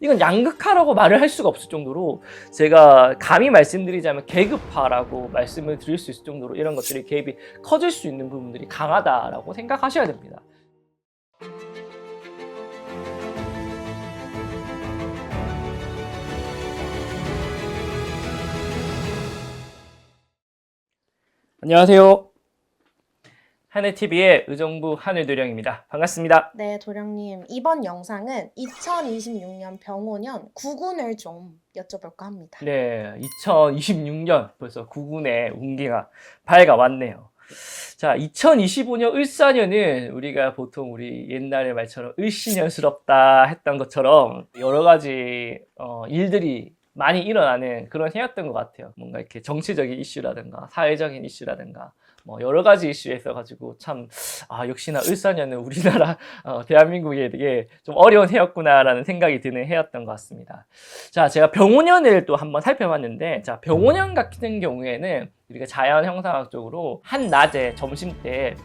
이건 양극화라고 말을 할 수가 없을 정도로 제가 감히 말씀드리자면 계급화라고 말씀을 드릴 수 있을 정도로 이런 것들이 개입이 커질 수 있는 부분들이 강하다라고 생각하셔야 됩니다. 안녕하세요. 하늘TV의 의정부 하늘도령입니다. 반갑습니다. 네, 도령님. 이번 영상은 2026년 병오년 구군을 좀 여쭤볼까 합니다. 네, 2026년 벌써 구군의 운기가 밝아왔네요. 자, 2025년 을사년은 우리가 보통 우리 옛날의 말처럼 을신년스럽다 했던 것처럼 여러 가지 어, 일들이 많이 일어나는 그런 해였던 것 같아요. 뭔가 이렇게 정치적인 이슈라든가 사회적인 이슈라든가 뭐 여러 가지 이슈에 있어가지고 참 아, 역시나 을사년은 우리나라 어, 대한민국에 좀 어려운 해였구나라는 생각이 드는 해였던 것 같습니다. 자, 제가 병오년을 또 한번 살펴봤는데, 자, 병오년 같은 경우에는 우리가 자연 형상학적으로 한 낮에 점심 때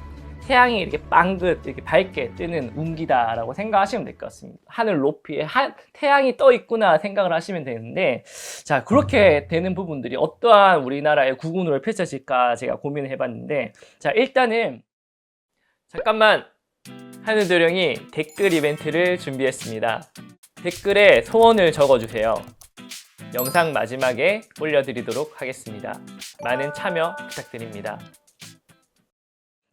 태양이 이렇게 빵긋 이렇게 밝게 뜨는 운기다라고 생각하시면 될 것 같습니다. 하늘 높이에 한, 태양이 떠 있구나 생각을 하시면 되는데, 자, 그렇게 되는 부분들이 어떠한 우리나라의 구군으로 펼쳐질까 제가 고민을 해봤는데, 자, 일단은, 잠깐만, 하늘도령이 댓글 이벤트를 준비했습니다. 댓글에 소원을 적어주세요. 영상 마지막에 올려드리도록 하겠습니다. 많은 참여 부탁드립니다.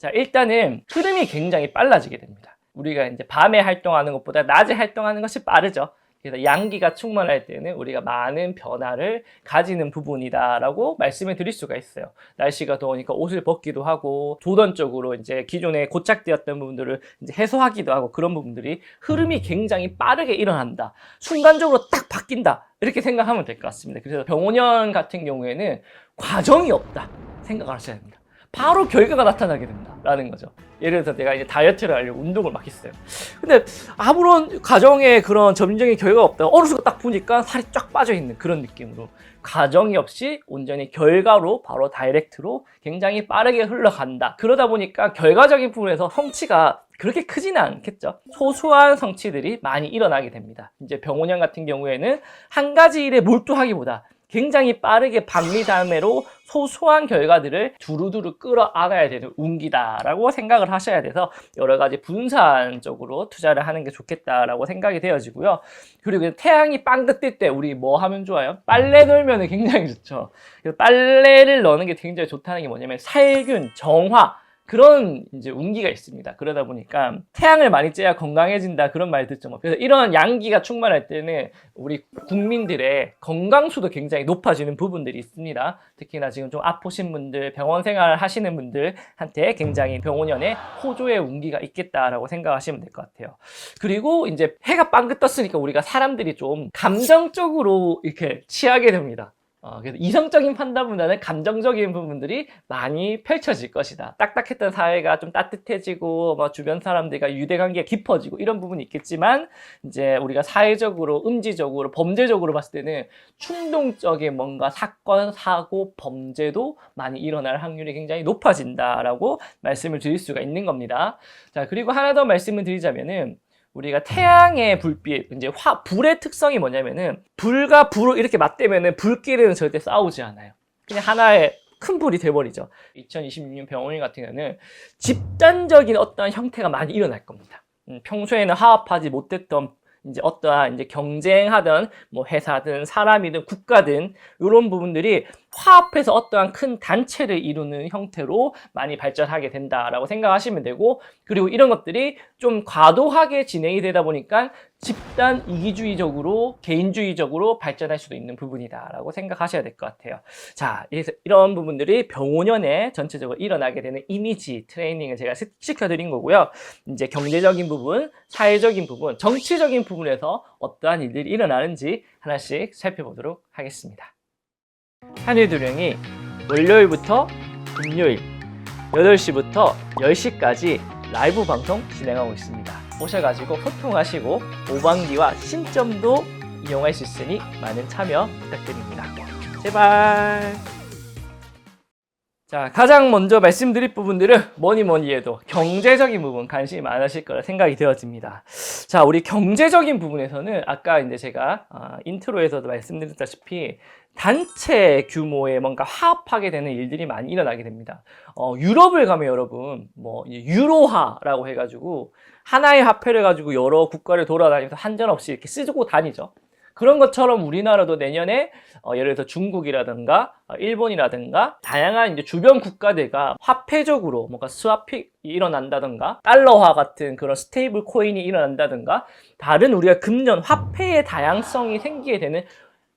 자, 일단은 흐름이 굉장히 빨라지게 됩니다. 우리가 이제 밤에 활동하는 것보다 낮에 활동하는 것이 빠르죠. 그래서 양기가 충만할 때는 우리가 많은 변화를 가지는 부분이다라고 말씀을 드릴 수가 있어요. 날씨가 더우니까 옷을 벗기도 하고 조던적으로 이제 기존에 고착되었던 부분들을 이제 해소하기도 하고 그런 부분들이 흐름이 굉장히 빠르게 일어난다. 순간적으로 딱 바뀐다. 이렇게 생각하면 될 것 같습니다. 그래서 병원년 같은 경우에는 과정이 없다. 생각을 하셔야 됩니다. 바로 결과가 나타나게 된다라는 거죠. 예를 들어서 내가 이제 다이어트를 하려고 운동을 막 했어요. 근데 아무런 과정에 그런 점진적인 결과가 없다. 어느 순간 딱 보니까 살이 쫙 빠져 있는 그런 느낌으로 과정이 없이 온전히 결과로 바로 다이렉트로 굉장히 빠르게 흘러간다. 그러다 보니까 결과적인 부분에서 성취가 그렇게 크지는 않겠죠. 소소한 성취들이 많이 일어나게 됩니다. 이제 병원형 같은 경우에는 한 가지 일에 몰두하기보다 굉장히 빠르게 박리담회로 소소한 결과들을 두루두루 끌어안아야 되는 운기다라고 생각을 하셔야 돼서 여러 가지 분산적으로 투자를 하는 게 좋겠다라고 생각이 되어지고요. 그리고 태양이 빵긋 뜰 때 우리 뭐 하면 좋아요? 빨래 널면 굉장히 좋죠. 빨래를 넣는 게 굉장히 좋다는 게 뭐냐면 살균, 정화 그런 이제 운기가 있습니다. 그러다 보니까 태양을 많이 쬐야 건강해진다 그런 말 듣죠. 뭐. 그래서 이런 양기가 충만할 때는 우리 국민들의 건강수도 굉장히 높아지는 부분들이 있습니다. 특히나 지금 좀 아프신 분들, 병원 생활 하시는 분들한테 굉장히 병원연의 호조의 운기가 있겠다라고 생각하시면 될 것 같아요. 그리고 이제 해가 빵긋 떴으니까 우리가 사람들이 좀 감정적으로 이렇게 취하게 됩니다. 어, 그래서 이성적인 판단보다는 감정적인 부분들이 많이 펼쳐질 것이다. 딱딱했던 사회가 좀 따뜻해지고, 뭐 주변 사람들과 유대 관계가 깊어지고 이런 부분이 있겠지만, 이제 우리가 사회적으로, 음지적으로, 범죄적으로 봤을 때는 충동적인 뭔가 사건, 사고, 범죄도 많이 일어날 확률이 굉장히 높아진다라고 말씀을 드릴 수가 있는 겁니다. 자, 그리고 하나 더 말씀을 드리자면은, 우리가 태양의 불빛, 이제 화, 불의 특성이 뭐냐면은, 불과 불을 이렇게 맞대면은 불길은 절대 싸우지 않아요. 그냥 하나의 큰 불이 돼버리죠. 2026년 병원인 같은 경우는 집단적인 어떠한 형태가 많이 일어날 겁니다. 음, 평소에는 화합하지 못했던 이제 어떠한 이제 경쟁하던 뭐 회사든 사람이든 국가든 이런 부분들이 화합해서 어떠한 큰 단체를 이루는 형태로 많이 발전하게 된다라고 생각하시면 되고 그리고 이런 것들이 좀 과도하게 진행이 되다 보니까 집단 이기주의적으로 개인주의적으로 발전할 수도 있는 부분이다라고 생각하셔야 될 것 같아요. 자, 그래서 이런 부분들이 병오년에 전체적으로 일어나게 되는 이미지 트레이닝을 제가 시- 시켜드린 거고요. 이제 경제적인 부분, 사회적인 부분, 정치적인 부분에서 어떠한 일들이 일어나는지 하나씩 살펴보도록 하겠습니다. 하늘도령이 월요일부터 금요일 8시부터 10시까지 라이브 방송 진행하고 있습니다. 오셔가지고 소통하시고 오방기와 신점도 이용할 수 있으니 많은 참여 부탁드립니다. 제발. 자, 가장 먼저 말씀드릴 부분들은 뭐니 뭐니 해도 경제적인 부분 관심이 많으실 거라 생각이 되어집니다. 자, 우리 경제적인 부분에서는 아까 이제 제가 아, 인트로에서도 말씀드렸다시피 단체 규모의 뭔가 화합하게 되는 일들이 많이 일어나게 됩니다. 어, 유럽을 가면 여러분, 뭐, 유로화라고 해가지고 하나의 화폐를 가지고 여러 국가를 돌아다니면서 한전없이 이렇게 쓰고 다니죠. 그런 것처럼 우리나라도 내년에 어, 예를 들어서 중국이라든가 어, 일본이라든가 다양한 이제 주변 국가들과 화폐적으로 뭔가 스와핑이 일어난다든가 달러화 같은 그런 스테이블 코인이 일어난다든가 다른 우리가 금년 화폐의 다양성이 생기게 되는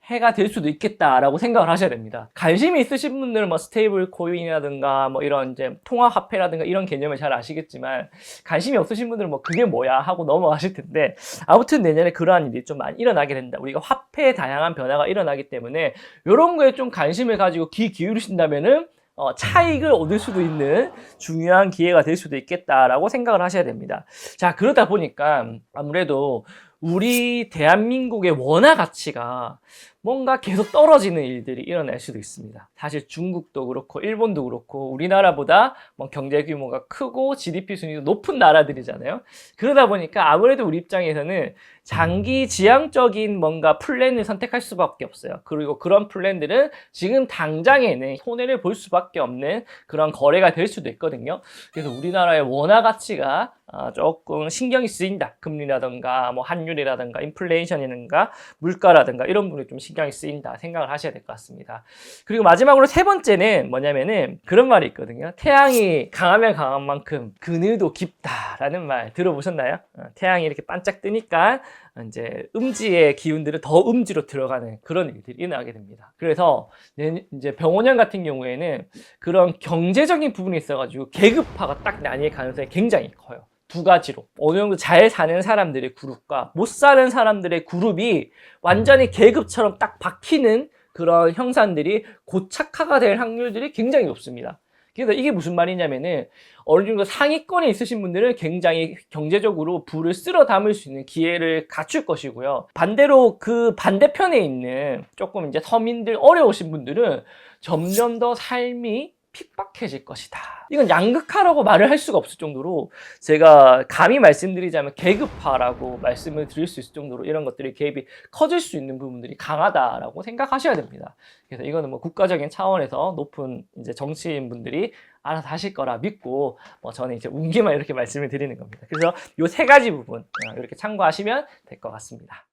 해가 될 수도 있겠다라고 생각을 하셔야 됩니다. 관심이 있으신 분들은 뭐 스테이블 코인이라든가 뭐 이런 이제 통화 화폐라든가 이런 개념을 잘 아시겠지만 관심이 없으신 분들은 뭐 그게 뭐야 하고 넘어가실 텐데 아무튼 내년에 그러한 일이 좀 많이 일어나게 된다. 우리가 화폐의 다양한 변화가 일어나기 때문에 이런 거에 좀 관심을 가지고 귀 기울이신다면은 어, 차익을 얻을 수도 있는 중요한 기회가 될 수도 있겠다라고 생각을 하셔야 됩니다. 자, 그러다 보니까 아무래도 우리 대한민국의 원화 가치가 뭔가 계속 떨어지는 일들이 일어날 수도 있습니다. 사실 중국도 그렇고 일본도 그렇고 우리나라보다 뭐 경제 규모가 크고 GDP 순위도 높은 나라들이잖아요. 그러다 보니까 아무래도 우리 입장에서는 장기 지향적인 뭔가 플랜을 선택할 수밖에 없어요. 그리고 그런 플랜들은 지금 당장에는 손해를 볼 수밖에 없는 그런 거래가 될 수도 있거든요. 그래서 우리나라의 원화 가치가 아, 조금 신경이 쓰인다. 금리라든가 뭐 환율이라든가 인플레이션이라든가 물가라든가 이런 부분이 좀 신경 이 쓰인다 생각을 하셔야 될 것 같습니다. 그리고 마지막으로 세 번째는 뭐냐면은 그런 말이 있거든요. 태양이 강하면 강한 만큼 그늘도 깊다라는 말 들어보셨나요? 어, 태양이 이렇게 반짝 뜨니까 이제 음지의 기운들은 더 음지로 들어가는 그런 일들이 일어나게 됩니다. 그래서 내- 이제 병원형 같은 경우에는 그런 경제적인 부분이 있어가지고 계급화가 딱 나뉠 가능성이 굉장히 커요. 두 가지로 어느 정도 잘 사는 사람들의 그룹과 못 사는 사람들의 그룹이 완전히 계급처럼 딱 박히는 그런 형산들이 고착화가 될 확률들이 굉장히 높습니다. 그래서 이게 무슨 말이냐면은 어느 정도 상위권에 있으신 분들은 굉장히 경제적으로 부를 쓸어 담을 수 있는 기회를 갖출 것이고요. 반대로 그 반대편에 있는 조금 이제 서민들 어려우신 분들은 점점 더 삶이 핍박해질 것이다. 이건 양극화라고 말을 할 수가 없을 정도로 제가 감히 말씀드리자면 계급화라고 말씀을 드릴 수 있을 정도로 이런 것들이 개입이 커질 수 있는 부분들이 강하다라고 생각하셔야 됩니다. 그래서 이거는 뭐 국가적인 차원에서 높은 이제 정치인 분들이 알아서 하실 거라 믿고 뭐 저는 이제 운기만 이렇게 말씀을 드리는 겁니다. 그래서 요 세 가지 부분 어, 이렇게 참고하시면 될 것 같습니다.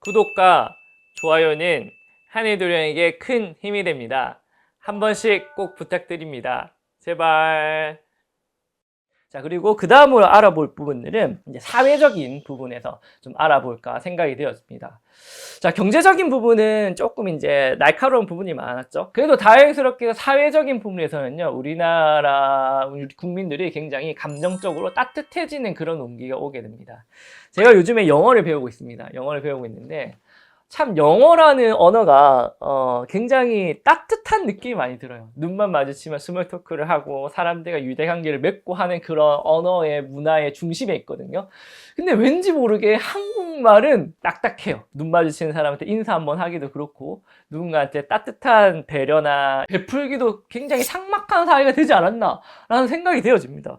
구독과 좋아요는 한해도령에게 큰 힘이 됩니다. 한 번씩 꼭 부탁드립니다. 제발. 자, 그리고 그 다음으로 알아볼 부분들은 이제 사회적인 부분에서 좀 알아볼까 생각이 되었습니다. 자, 경제적인 부분은 조금 이제 날카로운 부분이 많았죠. 그래도 다행스럽게 사회적인 부분에서는요, 우리나라 우리 국민들이 굉장히 감정적으로 따뜻해지는 그런 온기가 오게 됩니다. 제가 요즘에 영어를 배우고 있습니다. 영어를 배우고 있는데, 참 영어라는 언어가 어, 굉장히 따뜻한 느낌이 많이 들어요. 눈만 마주치면 스몰 토크를 하고 사람들과 유대 관계를 맺고 하는 그런 언어의 문화의 중심에 있거든요. 근데 왠지 모르게 한국말은 딱딱해요. 눈 마주치는 사람한테 인사 한번 하기도 그렇고 누군가한테 따뜻한 배려나 베풀기도 굉장히 삭막한 사회가 되지 않았나 라는 생각이 되어집니다.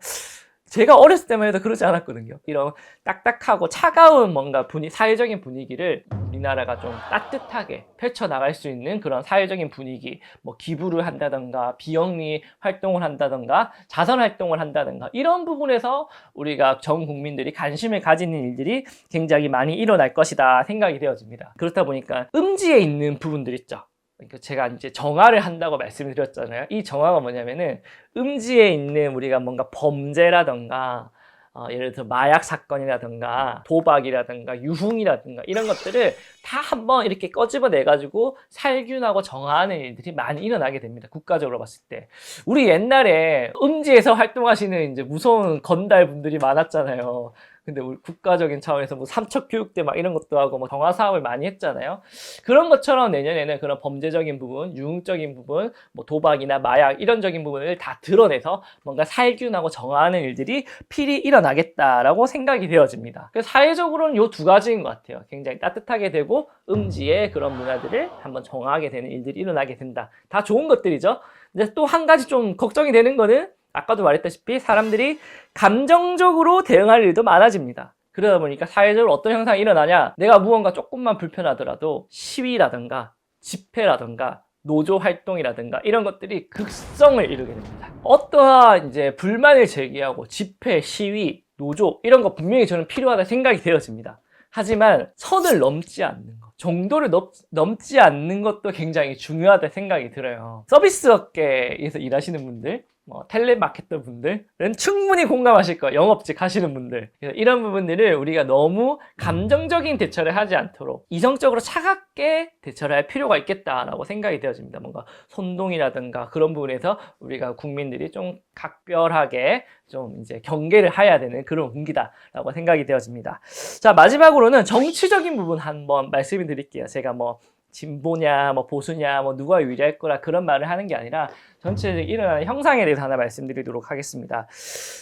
제가 어렸을 때만 해도 그러지 않았거든요. 이런 딱딱하고 차가운 뭔가 분위, 사회적인 분위기를 우리나라가 좀 따뜻하게 펼쳐나갈 수 있는 그런 사회적인 분위기, 뭐 기부를 한다던가, 비영리 활동을 한다던가, 자선 활동을 한다던가, 이런 부분에서 우리가 전 국민들이 관심을 가지는 일들이 굉장히 많이 일어날 것이다 생각이 되어집니다. 그렇다 보니까 음지에 있는 부분들 있죠. 그러니까 제가 이제 정화를 한다고 말씀을 드렸잖아요. 이 정화가 뭐냐면은 음지에 있는 우리가 뭔가 범죄라던가 어, 예를 들어 마약 사건이라든가 도박이라든가 유흥이라든가 이런 것들을 다 한번 이렇게 꺼집어내 가지고 살균하고 정화하는 일들이 많이 일어나게 됩니다. 국가적으로 봤을 때 우리 옛날에 음지에서 활동하시는 이제 무서운 건달 분들이 많았잖아요. 근데 우리 국가적인 차원에서 뭐 삼척 교육대 막 이런 것도 하고 뭐 정화 사업을 많이 했잖아요. 그런 것처럼 내년에는 그런 범죄적인 부분, 유흥적인 부분, 뭐 도박이나 마약 이런적인 부분을 다 드러내서 뭔가 살균하고 정화하는 일들이 필히 일어나겠다라고 생각이 되어집니다. 그래서 사회적으로는 요 두 가지인 것 같아요. 굉장히 따뜻하게 되고 음지의 그런 문화들을 한번 정화하게 되는 일들이 일어나게 된다. 다 좋은 것들이죠. 근데 또 한 가지 좀 걱정이 되는 거는 아까도 말했다시피 사람들이 감정적으로 대응할 일도 많아집니다. 그러다 보니까 사회적으로 어떤 현상이 일어나냐? 내가 무언가 조금만 불편하더라도 시위라든가 집회라든가 노조 활동이라든가 이런 것들이 극성을 이루게 됩니다. 어떠한 이제 불만을 제기하고 집회, 시위, 노조 이런 거 분명히 저는 필요하다 생각이 되어집니다. 하지만 선을 넘지 않는 것, 정도를 넘, 넘지 않는 것도 굉장히 중요하다 생각이 들어요. 서비스 업계에서 일하시는 분들, 뭐 텔레마케터 분들은 충분히 공감하실 거예요. 영업직 하시는 분들. 그래서 이런 부분들을 우리가 너무 감정적인 대처를 하지 않도록 이성적으로 차갑게 대처를 할 필요가 있겠다라고 생각이 되어집니다. 뭔가 선동이라든가 그런 부분에서 우리가 국민들이 좀 각별하게 좀 이제 경계를 해야 되는 그런 분기다라고 생각이 되어집니다. 자, 마지막으로는 정치적인 부분 한번 말씀을 드릴게요. 제가 뭐 진보냐, 뭐 보수냐, 뭐 누가 유리할 거라 그런 말을 하는 게 아니라 전체적인 일어나는 형상에 대해서 하나 말씀드리도록 하겠습니다.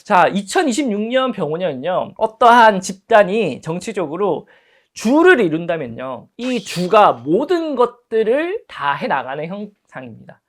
자, 2026년 병원년은요, 어떠한 집단이 정치적으로 주를 이룬다면요, 이 주가 모든 것들을 다 해나가는 형상입니다.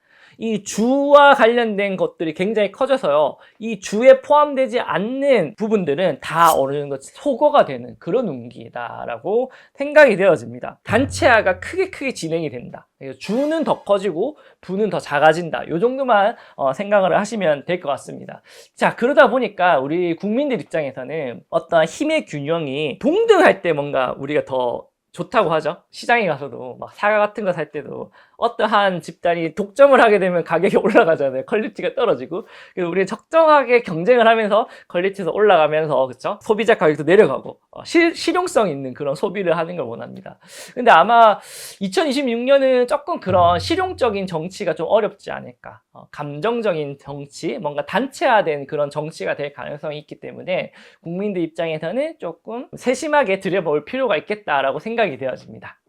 이 주와 관련된 것들이 굉장히 커져서요. 이 주에 포함되지 않는 부분들은 다 어느 정도 소거가 되는 그런 운기다라고 생각이 되어집니다. 단체화가 크게 크게 진행이 된다. 주는 더 커지고 부는 더 작아진다. 이 정도만 어, 생각을 하시면 될 것 같습니다. 자, 그러다 보니까 우리 국민들 입장에서는 어떤 힘의 균형이 동등할 때 뭔가 우리가 더 좋다고 하죠. 시장에 가서도 막 사과 같은 거 살 때도 어떠한 집단이 독점을 하게 되면 가격이 올라가잖아요. 퀄리티가 떨어지고. 그래서 우리는 적정하게 경쟁을 하면서 퀄리티에서 올라가면서 그쵸? 소비자 가격도 내려가고 어, 실, 실용성 있는 그런 소비를 하는 걸 원합니다. 근데 아마 2026년은 조금 그런 실용적인 정치가 좀 어렵지 않을까. 어, 감정적인 정치, 뭔가 단체화된 그런 정치가 될 가능성이 있기 때문에 국민들 입장에서는 조금 세심하게 들여볼 필요가 있겠다라고 생각이 되어집니다.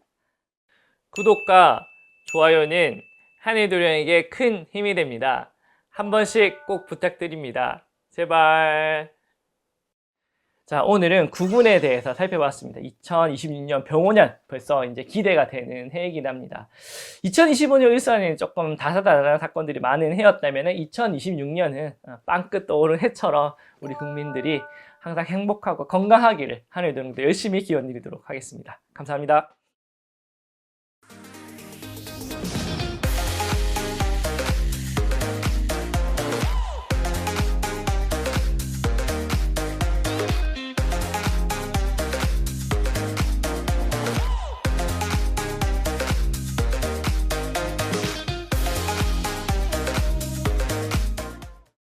구독과 좋아요는 한해도령에게 큰 힘이 됩니다. 한 번씩 꼭 부탁드립니다. 제발. 자, 오늘은 구군에 대해서 살펴봤습니다. 2026년 병원년 벌써 이제 기대가 되는 해이긴 합니다. 2025년 일산에는 조금 다사다난한 사건들이 많은 해였다면 2026년은 빵끝 떠오른 해처럼 우리 국민들이 항상 행복하고 건강하기를 하늘도령도 열심히 기원 드리도록 하겠습니다. 감사합니다.